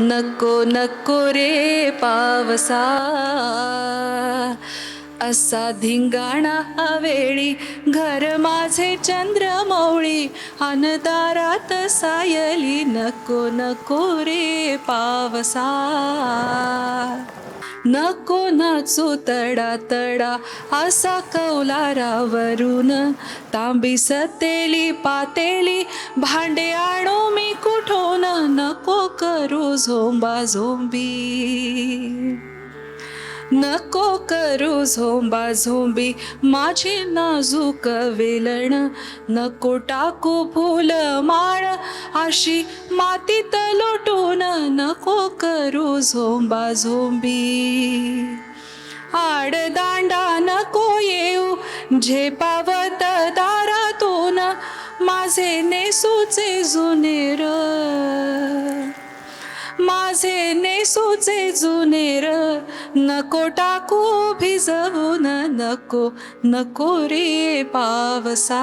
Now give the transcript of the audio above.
नको नको रे पावसा. असा धिंगाणा वेळी घर माझे चंद्रमौळी अनदारात सायली. नको नको रे पावसा. नको नाचू तडा तडा असा कौलारावरून. तांबी सतेली पातेली भांडे आणू करू झोंबा झोंबी. नको करू झोंबा झोंबी. माझे नाजूक वेलण नको टाकू फुल माळ. अशी मातीत लोटून नको करू झोंबा झोंबी. आडदांडा नको येऊ. झेपावत दारातून माझे नेसूचे जुनेर माझे नेसूचे जुनेर नको टाकू भिजवून नको नको रे पावसा.